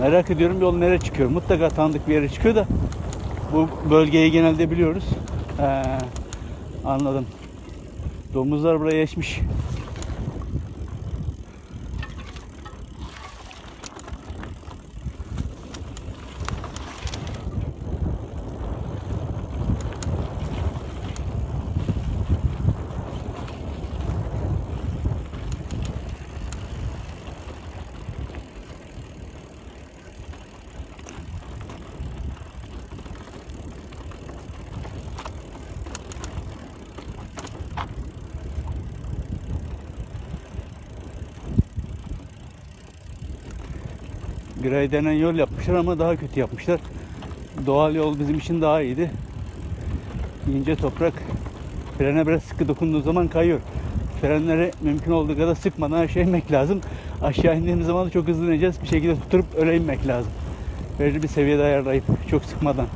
Merak ediyorum yol nereye çıkıyor. Mutlaka tanıdık bir yere çıkıyor da bu bölgeyi genelde biliyoruz. Ee, anladım. Domuzlar buraya geçmiş. Gray denen yol yapmışlar ama daha kötü yapmışlar. Doğal yol bizim için daha iyiydi. İnce toprak frene biraz sıkı dokunduğu zaman kayıyor. Frenleri mümkün olduğu kadar sıkmadan aşağı inmek lazım. Aşağı indiğimiz zaman da çok hızlı ineceğiz. Bir şekilde tutup öyle inmek lazım. Belirli bir seviyede ayarlayıp çok sıkmadan.